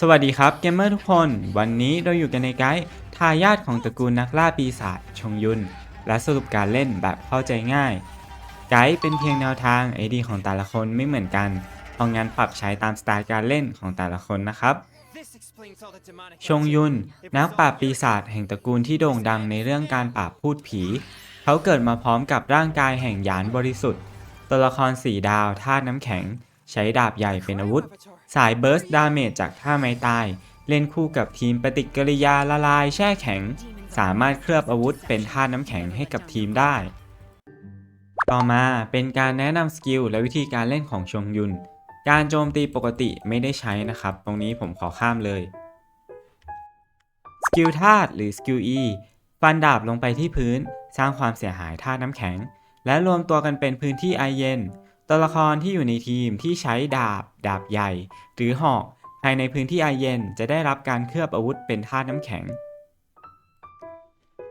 สวัสดีครับเกมเมอร์ทุกคน วันนี้เราอยู่กันในไกด์ทายาทของตระกูลนักล่าปีศาจชงยุน และสรุปการเล่นแบบเข้าใจง่าย ไกด์เป็นเพียงแนวทางไอดีของแต่ละคนไม่เหมือนกันเอางั้นปรับใช้ตามสไตล์การเล่นของแต่ละคนนะครับ ชงยุน นักปราบปีศาจแห่งตระกูลที่โด่งดังในเรื่องการปราบพูดผี เขาเกิดมาพร้อมกับร่างกายแห่งหยานบริสุทธิ์ ตัวละครสีดาวธาตุน้ำแข็ง ใช้ดาบใหญ่เป็นอาวุธ สายเบิร์สดาเมจจากท่าไม้ตาย เล่นคู่กับทีมปฏิกิริยาละลายแช่แข็ง สามารถเคลือบอาวุธเป็นท่าน้ำแข็งให้กับทีมได้ ต่อมาเป็นการแนะนำสกิลและวิธีการเล่นของชงยุน การโจมตีปกติไม่ได้ใช้นะครับ ตรงนี้ผมขอข้ามเลย สกิลธาตุหรือสกิล E ฟันดาบลงไปที่พื้น สร้างความเสียหายธาตุน้ำแข็ง และรวมตัวกันเป็นพื้นที่ไอเย็น ตัวละครที่อยู่ในทีมที่ใช้ดาบ ดาบใหญ่ หรือหอกภายในพื้นที่ไอเย็นจะได้รับการเคลือบอาวุธเป็นธาตุน้ำแข็ง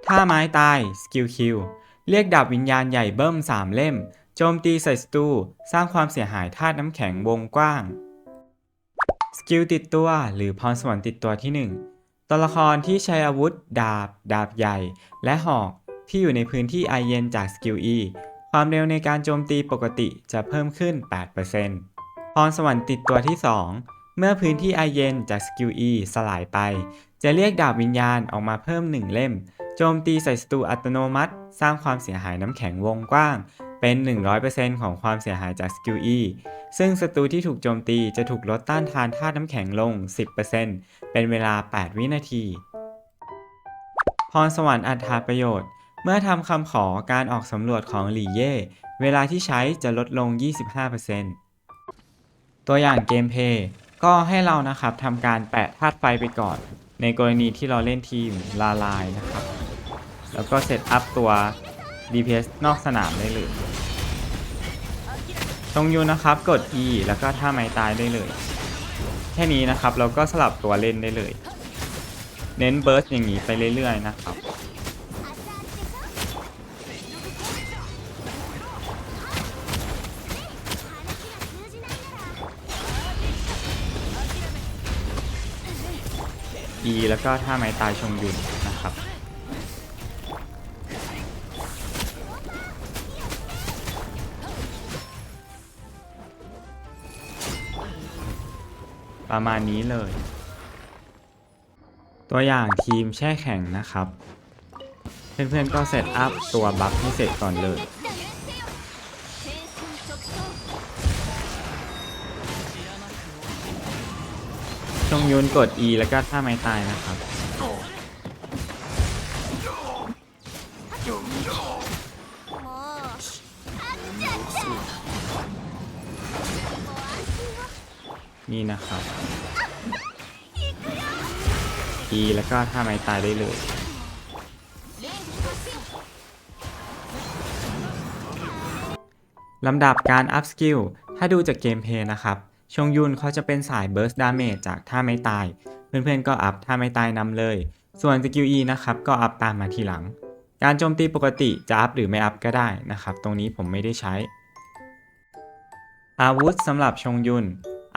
ท่าไม้ตายสกิลคิวเรียกดาบวิญญาณใหญ่เบิ้ม 3 เล่ม โจมตีใส่ศัตรูสร้างความเสียหายธาตุน้ำแข็งวงกว้าง สกิลติดตัวหรือพรสวรรค์ติดตัวที่ 1 ตัวละครที่ใช้อาวุธ ดาบ ดาบใหญ่ และหอกที่อยู่ในพื้นที่ไอเย็นจากสกิล E ความเร็วในการโจมตีปกติจะเพิ่มขึ้น 8%พรสวรรค์ติดตัวที่ 2 เมื่อพื้นที่ไอเย็นจากสกิล E สลายไป จะเรียกดาบวิญญาณออกมาเพิ่ม 1 เล่ม โจมตีใส่ศัตรูอัตโนมัติ สร้างความเสียหายน้ำแข็งวงกว้าง เป็น 100%ของความเสียหายจากสกิล E ซึ่งศัตรูที่ถูกโจมตีจะถูกลดต้านทานธาตุน้ำแข็งลง 10%เป็นเวลา 8 วินาที พรสวรรค์อัตราประโยชน์ เมื่อทำคำขอการออกสำรวจของหลี่เย่เวลาที่ใช้จะลดลง 25%ตัวอย่างเกมเพย์ก็ให้เรานะครับทำการแปะธาตุไฟไปก่อน ในกรณีที่เราเล่นทีมลาลายนะครับ แล้วก็เซตอัพตัว DPS นอกสนามได้เลย ตรงยูนะครับกด E แล้วก็ท่าไม้ตายได้เลย แค่นี้นะครับเราก็สลับตัวเล่นได้เลย เน้นเบิร์สอย่างนี้ไปเรื่อยๆนะครับ E แล้วก็ท่าไม้ตายชงยุนนะครับ ประมาณนี้เลย ตัวอย่างทีมแช่แข็งนะครับ เพื่อนๆก็เซตอัพตัวบัฟให้เสร็จก่อนเลย งยุนกด E แล้วก็ท่าไม้ตายนะครับ นี่นะครับ E แล้วก็ท่าไม้ตายได้เลย ลำดับการอัพสกิล ถ้าดูจากเกมเพย์นะครับ ชงยุนเขาจะเป็นสาย Burst Damage จากท่าไม้ตาย เพื่อนๆก็อัพท่าไม้ตายนำเลย ส่วนสกิล E นะครับก็อัพตามมาทีหลัง การโจมตีปกติจะอัพหรือไม่อัพก็ได้นะครับ ตรงนี้ผมไม่ได้ใช้ อาวุธสำหรับชงยุน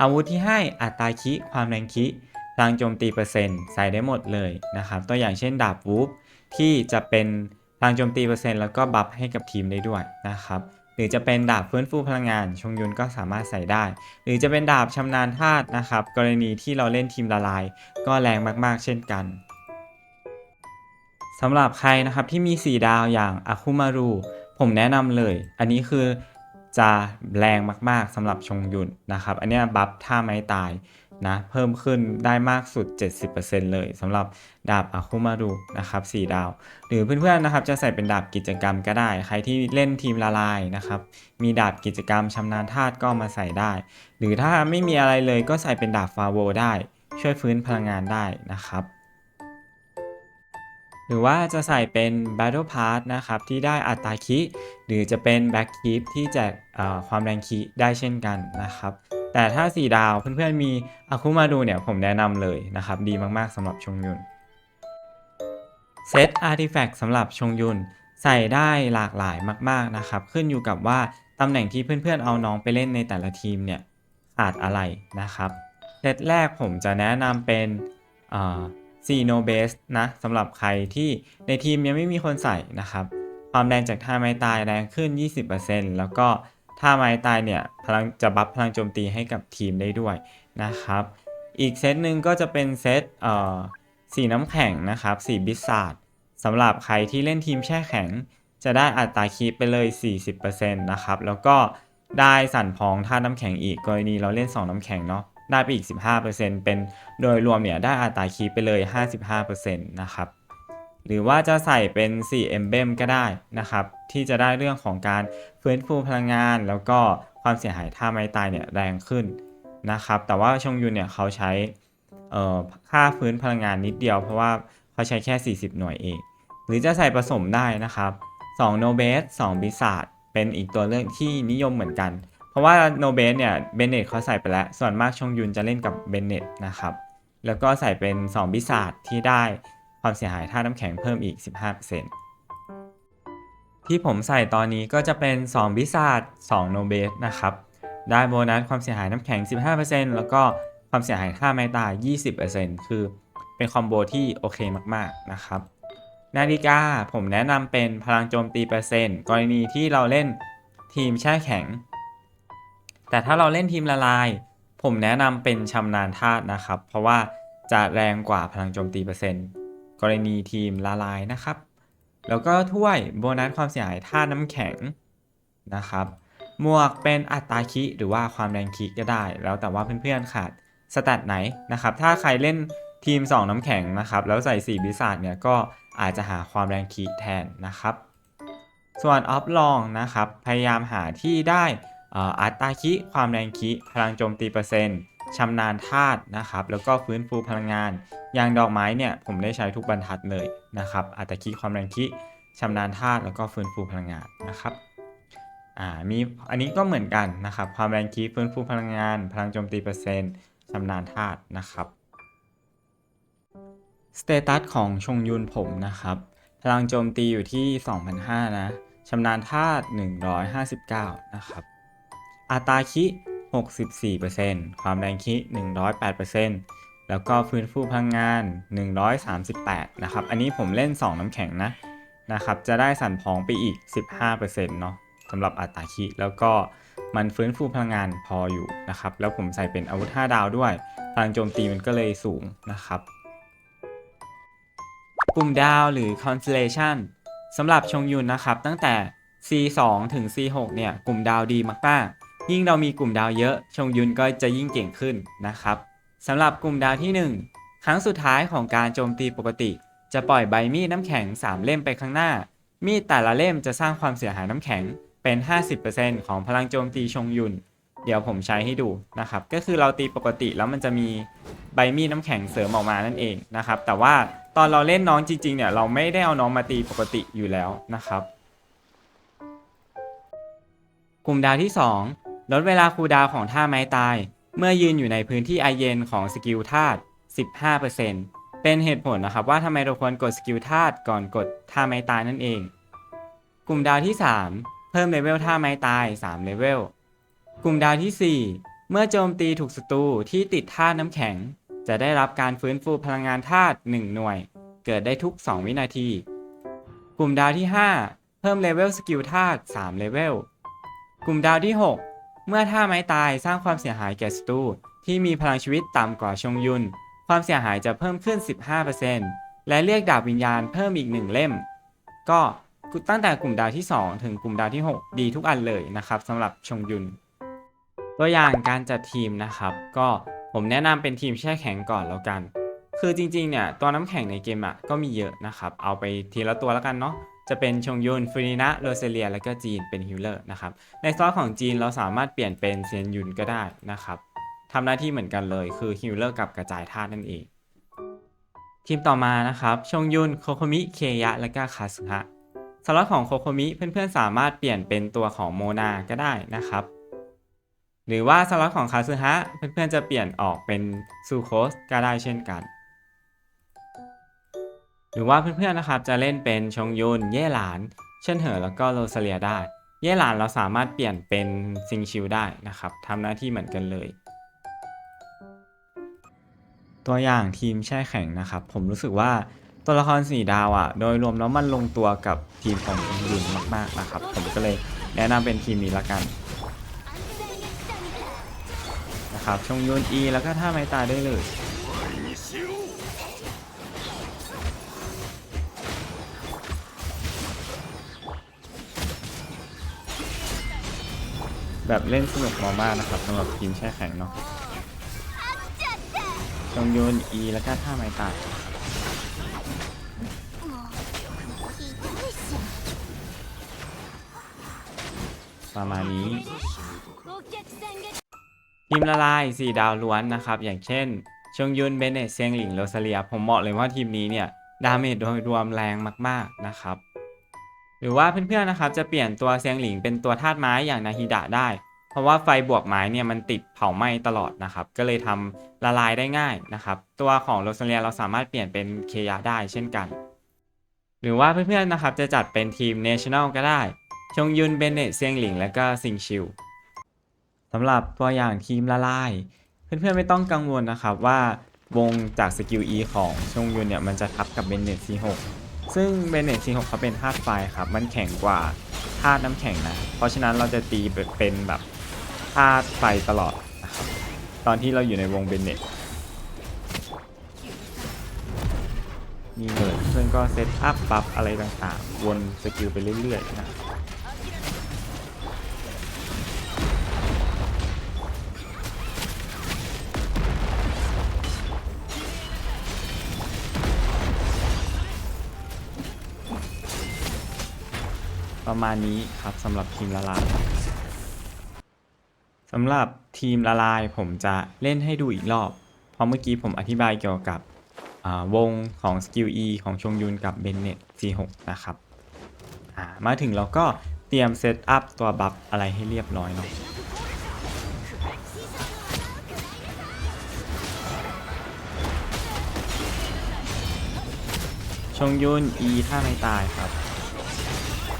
อาวุธที่ให้อัตราคิความแรงคิพลังโจมตีเปอร์เซ็นต์ใส่ได้หมดเลยนะครับ ตัวอย่างเช่นดาบวูฟที่จะเป็นพลังโจมตีเปอร์เซ็นต์แล้วก็บัฟให้กับทีมได้ด้วยนะครับ หรือจะเป็นดาบฟื้นฟูพลังงาน ชงยุนก็สามารถใส่ได้ หรือจะเป็นดาบชำนาญธาตุนะครับ กรณีที่เราเล่นทีมละลาย ก็แรงมากๆ เช่นกันสำหรับใครนะครับที่มี 4 ดาวอย่างอาคุมารุผมแนะนำเลย อันนี้คือจะแรงมากๆสำหรับชงยุนนะครับ อันนี้บัฟท่าไม้ตาย นะเพิ่มขึ้นได้มากสุด 70%เลยสำหรับดาบอาคุมารุนะครับ4ดาว หรือเพื่อนๆนะครับจะใส่เป็นดาบกิจกรรมก็ได้ ใครที่เล่นทีมละลายนะครับมีดาบกิจกรรมชำนาญธาตุก็มาใส่ได้ หรือถ้าไม่มีอะไรเลยก็ใส่เป็นดาบฟาโวได้ ช่วยฟื้นพลังงานได้นะครับหรือว่าจะใส่เป็น Battle Pass นะครับ ที่ได้อัตราคิ หรือจะเป็น Back Keep ที่แจกความแรงคิได้เช่นกันนะครับ แต่ถ้า 4 ดาวเพื่อนๆมีอาคุมาดูเนี่ยผมแนะนำเลยนะครับ ดีมากๆสำหรับชงยุนเซตอาร์ติแฟกต์สำหรับชงยุนใส่ได้หลากหลายมากๆนะครับ ขึ้นอยู่กับว่าตำแหน่งที่เพื่อนๆเอาน้องไปเล่นในแต่ละทีมเนี่ยขาดอะไรนะครับเซตแรกผมจะแนะนำเป็นซีโนเบสนะสำหรับใครที่ในทีมยังไม่มีคนใส่นะครับ ความแรงจากท่าไม้ตายแรงขึ้น 20%แล้วก็ ท่าไม้ตายเนี่ยพลังจะบัฟพลังโจมตีให้กับทีมได้ด้วยนะครับ อีกเซตหนึ่งก็จะเป็นเซตเอ่อสีน้ำแข็งนะครับสีบิสซาร์ดสำหรับใครที่เล่นทีมแช่แข็ง จะได้อัตราคีปไปเลย 40%นะครับ แล้วก็ได้สั่นพองท่าน้ำแข็งอีกกรณีเราเล่น 2 น้ำแข็งเนาะได้ไปอีก 15%เป็นโดยรวมเนี่ยได้อัตราคีปไปเลย 55%นะครับ หรือว่าจะใส่เป็น 4 emblem ก็ได้นะครับ ที่จะได้เรื่องของการฟื้นฟูพลังงาน แล้วก็ความเสียหายท่าไม้ตายเนี่ยแรงขึ้นนะครับ แต่ว่าชงยุนเนี่ยเขาใช้ค่าฟื้นพลังงานนิดเดียวเพราะว่าเขาใช้แค่ 40 หน่วยเอง หรือจะใส่ผสมได้นะครับ2 no b a s 2 b i s a r d เป็นอีกตัวเลือกที่นิยมเหมือนกัน เพราะว่า no b a s เนี่ยเบนเนตเขาใส่ไปแล้ว ส่วนมากชงยุนจะเล่นกับเบนเนตนะครับ แล้วก็ใส่เป็น2 b i s a r d ที่ได้ความเสียหายท่าน้ำแข็งเพิ่มอีก 15% ที่ผมใส่ตอนนี้ก็จะเป็น2 b i s a r d 2 no b a s นะครับ ได้โบนัสความเสียหายน้ำแข็ง 15%แล้วก็ความเสียหายท่าไม้ตาย 20%คือเป็นคอมโบที่โอเคมากๆนะครับ นาฬิกาผมแนะนำเป็นพลังโจมตีเปอร์เซ็นต์กรณีที่เราเล่นทีมแช่แข็ง แต่ถ้าเราเล่นทีมละลาย ผมแนะนำเป็นชำนาญธาตุนะครับ เพราะว่าจะแรงกว่าพลังโจมตีเปอร์เซ็นต์กรณีทีมละลายนะครับ แล้วก็ถ้วยโบนัสความเสียหายธาตุน้ำแข็งนะครับ หมวกเป็นอัตราคิหรือว่าความแรงคิก็ได้ แล้วแต่ว่าเพื่อนๆขาดสแตทไหนนะครับ ถ้าใครเล่นทีม 2 น้ำแข็งนะครับ แล้วใส่ 4 บิสาดเนี่ยก็อาจจะหาความแรงคีแทนนะครับ ส่วนออฟลองนะครับ พยายามหาที่ได้อัตราคิความแรงคีพลังโจมตีเปอร์เซ็นต์ ชำนาญธาตุนะครับ แล้วก็ฟื้นฟูพลังงาน อย่างดอกไม้เนี่ยผมได้ใช้ทุกบรรทัดเลยนะครับ อัตาคิความแรงคีชำนาญธาตุแล้วก็ฟื้นฟูพลังงานนะครับอ่ามีอันนี้ก็เหมือนกันนะครับ ความแรงคีฟื้นฟูพลังงาน พลังโจมตีเปอร์เซ็นต์ชำนาญธาตุนะครับสเตตัสของชงยุนผมนะครับ พลังโจมตีอยู่ที่2,500นะชำนาญธาตุ159 นะครับอัตาคิ 64%ความแรงคิ108%แล้วก็ฟื้นฟูพลังงาน 138 นะครับ อันนี้ผมเล่น 2 น้ำแข็งนะนะครับ จะได้สั่นพองไปอีก 15%เนาะสำหรับอัตราคิแล้วก็มันฟื้นฟูพลังงานพออยู่นะครับ แล้วผมใส่เป็นอาวุธ 5 ดาวด้วยพลังโจมตีมันก็เลยสูงนะครับกลุ่มดาวหรือ constellation สำหรับชงยุนนะครับ ตั้งแต่ C2 ถึง C6 เนี่ยกลุ่มดาวดีมากๆ ยิ่งเรามีกลุ่มดาวเยอะ ชงยุนก็จะยิ่งเก่งขึ้นนะครับสำหรับกลุ่มดาวที่ 1 ครั้งสุดท้ายของการโจมตีปกติ จะปล่อยใบมีดน้ำแข็ง 3 เล่มไปข้างหน้า มีดแต่ละเล่มจะสร้างความเสียหายน้ำแข็งเป็น 50%ของพลังโจมตีชงยุน เดี๋ยวผมใช้ให้ดูนะครับ ก็คือเราตีปกติแล้วมันจะมีใบมีดน้ำแข็งเสริมออกมานั่นเองนะครับ แต่ว่าตอนเราเล่นน้องจริงๆเนี่ยเราไม่ได้เอาน้องมาตีปกติอยู่แล้วนะครับ กลุ่มดาวที่ 2 ลดเวลาคูลดาวของท่าไม้ตาย เมื่อยืนอยู่ในพื้นที่ไอเย็นของสกิลธาตุ 15%เป็นเหตุผลนะครับว่าทำไมเราควรกดสกิลธาตุก่อนกดท่าไม้ตายนั่นเอง กลุ่มดาวที่ 3 เพิ่มเลเวลท่าไม้ตาย 3 เลเวล กลุ่มดาวที่ 4 เมื่อโจมตีถูกศัตรูที่ติดธาตุน้ำแข็ง จะได้รับการฟื้นฟูพลังงานธาตุ 1 หน่วย เกิดได้ทุก 2 วินาที กลุ่มดาวที่ 5 เพิ่มเลเวลสกิลธาตุ 3 เลเวล กลุ่มดาวที่ 6 เมื่อท่าไม้ตายสร้างความเสียหายแก่ศัตรูที่มีพลังชีวิตต่ำกว่าชงยุน ความเสียหายจะเพิ่มขึ้น 15%และเรียกดาบวิญญาณเพิ่มอีก 1 เล่ม ก็ตั้งแต่กลุ่มดาวที่ 2 ถึงกลุ่มดาวที่ 6 ดีทุกอันเลยนะครับสำหรับชงยุน ตัวอย่างการจัดทีมนะครับ ก็ผมแนะนำเป็นทีมแช่แข็งก่อนแล้วกัน คือจริงๆเนี่ยตัวน้ำแข็งในเกมอะก็มีเยอะนะครับ เอาไปทีละตัวแล้วกันเนาะ จะเป็นชงยุนฟินินะโรเซเลีย แล้วก็จีนเป็นฮิลเลอร์นะครับ ในซอสของจีนเราสามารถเปลี่ยนเป็นเซียนยุนก็ได้นะครับทำหน้าที่เหมือนกันเลยคือฮิลเลอร์กับกระจายธาตุนั่นเอง ทีมต่อมานะครับ ชงยุนโคโคมิ เคยะ และก็คาสึฮะสล็อตของโคโคมิเพื่อนๆสามารถเปลี่ยนเป็นตัวของโมนาก็ได้นะครับ หรือว่าสล็อตของคาซึฮะเพื่อนๆจะเปลี่ยนออกเป็นซูโคสก็ได้เช่นกัน รือว่าเพื่อนๆนะครับจะเล่นเป็นชงยุนเย่หลาน เช่นเหอแล้วก็โรซาเลียได้ เย่หลานเราสามารถเปลี่ยนเป็นซิงชิวได้นะครับทำหน้าที่เหมือนกันเลย ตัวอย่างทีมแช่แข็งนะครับ ผมรู้สึกว่าตัวละครสีดาวอะ่ะ โดยรวมแล้วมันลงตัวกับทีมของชงยุนมากๆนะครับ ผมก็เลยแนะนำเป็นทีมนี้ละกันนะครับชงยุน E แล้วก็ท่าไม้ตายได้เลย แบบเล่นสนุกมากๆนะครับสำหรับทีมแช่แข็งเนาะชงยุน E แล้วก็ท่าไม้ตายประมาณนี้ ทีมละลาย4ดาวล้วนนะครับ อย่างเช่นชงยุนเบเนตเซียงหลิงโรซาเลีย ผมบอกเลยว่าทีมนี้เนี่ย ดาเมจโดยรวมแรงมาก ๆ นะครับ หรือว่าเพื่อนๆนะครับจะเปลี่ยนตัวเซียงหลิงเป็นตัวธาตุไม้อย่างนาฮิดะได้ เพราะว่าไฟบวกไม้เนี่ยมันติดเผาไหม้ตลอดนะครับ ก็เลยทำละลายได้ง่ายนะครับ ตัวของโรซาเลียเราสามารถเปลี่ยนเป็นเคยาได้เช่นกัน หรือว่าเพื่อนๆนะครับจะจัดเป็นทีม National ก็ได้ ชงยุนเบนเนตเซียงหลิง และก็ซิงชิวสำหรับตัวอย่างทีมละลาย เพื่อนๆไม่ต้องกังวลนะครับว่าวงจากสกิล E ของชงยุนเนี่ยมันจะทับกับเบนเนต C6 ซึ่งเบเนตซีหกเขาเป็นธาตุไฟครับ มันแข็งกว่าธาตุน้ำแข็งนะ เพราะฉะนั้นเราจะตีเป็นแบบธาตุไฟตลอดนะครับตอนที่เราอยู่ในวงเบเนตนี่เลยเพื่อนก็เซตอัพบัฟอะไรต่างๆ วนสกิลไปเรื่อยๆนะ ประมาณนี้ครับสำหรับทีมละลายสำหรับทีมละลายผมจะเล่นให้ดูอีกรอบ เพราะเมื่อกี้ผมอธิบายเกี่ยวกับวงของสกิล E ของชงยุนกับเบนเน็ต C6 นะครับ มาถึงเราก็เตรียมเซตอัพตัวบัฟอะไรให้เรียบร้อยเนาะชงยุน E ถ้าไม่ตายครับ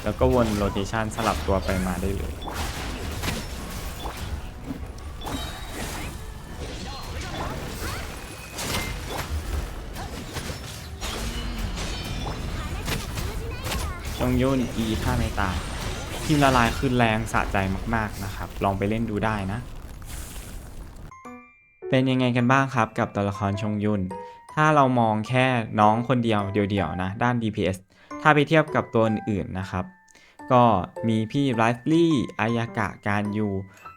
แล้วก็วนโรเ t ชันสลับตัวไปมาได้เลยจงยุน E ถ้าไม่ตายทีมละลายคือแรงสะใจมากๆนะครับ ลองไปเล่นดูได้นะ เป็นยังไงกันบ้างครับกับตัวละครชงยุน ถ้าเรามองแค่น้องคนเดียวเดียวๆนะ ด้าน DPS ถ้าไปเทียบกับตัวอื่นๆนะครับ ก็มีพี่ไรฟลี่อายากะการยู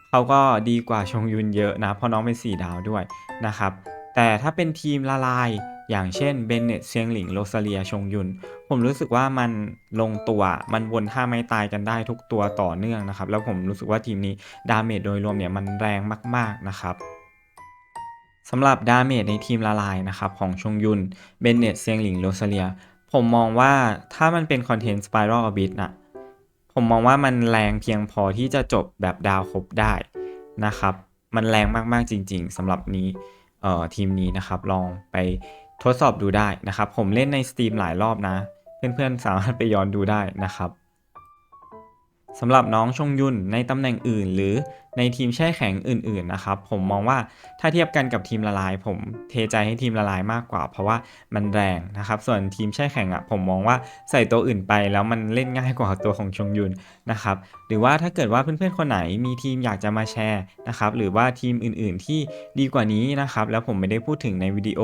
เขาก็ดีกว่าชงยุนเยอะนะ เพราะน้องเป็น 4 ดาวด้วยนะครับ แต่ถ้าเป็นทีมละลายอย่างเช่นเบนเนตเซียงหลิงโรซาเลียชงยุน ผมรู้สึกว่ามันลงตัวมันวนท่าไม่ตายกันได้ทุกตัวต่อเนื่องนะครับ แล้วผมรู้สึกว่าทีมนี้ดาเมจโดยรวมเนี่ยมันแรงมาก ๆนะครับสำหรับดาเมจในทีมละลายนะครับของชงยุนเบนเนตเซียงหลิงโรซาเลีย ผมมองว่าถ้ามันเป็นคอนเทนต์สไปรัลออบิทนะผมมองว่ามันแรงเพียงพอที่จะจบแบบดาวครบได้นะครับ มันแรงมากๆจริง ๆสำหรับนี้เอ่อทีมนี้นะครับ ลองไปทดสอบดูได้นะครับ ผมเล่นในสตรีมหลายรอบนะ เพื่อนๆสามารถไปย้อนดูได้นะครับ สำหรับน้องชงยุนในตำแหน่งอื่น หรือในทีมแช่แข็งอื่นๆนะครับผมมองว่าถ้าเทียบกันกับทีมละลาย ผมเทใจให้ทีมละลายมากกว่า เพราะว่ามันแรงนะครับส่วนทีมแช่แข็งอะผมมองว่าใส่ตัวอื่นไปแล้วมันเล่นง่ายกว่าตัวของชงยุนนะครับหรือว่าถ้าเกิดว่าเพื่อนๆคนไหนมีทีมอยากจะมาแชร์นะครับหรือว่าทีมอื่นๆที่ดีกว่านี้นะครับแล้วผมไม่ได้พูดถึงในวิดีโอ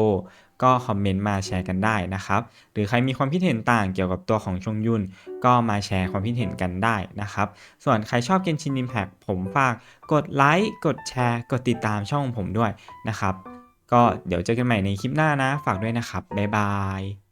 ก็คอมเมนต์มาแชร์กันได้นะครับ หรือใครมีความคิดเห็นต่างเกี่ยวกับตัวของชงยุน ก็มาแชร์ความคิดเห็นกันได้นะครับ ส่วนใครชอบเกนชินอิมแพกผมฝากกดไลค์กดแชร์กดติดตามช่องผมด้วยนะครับ ก็เดี๋ยวเจอกันใหม่ในคลิปหน้านะ ฝากด้วยนะครับบ๊ายบาย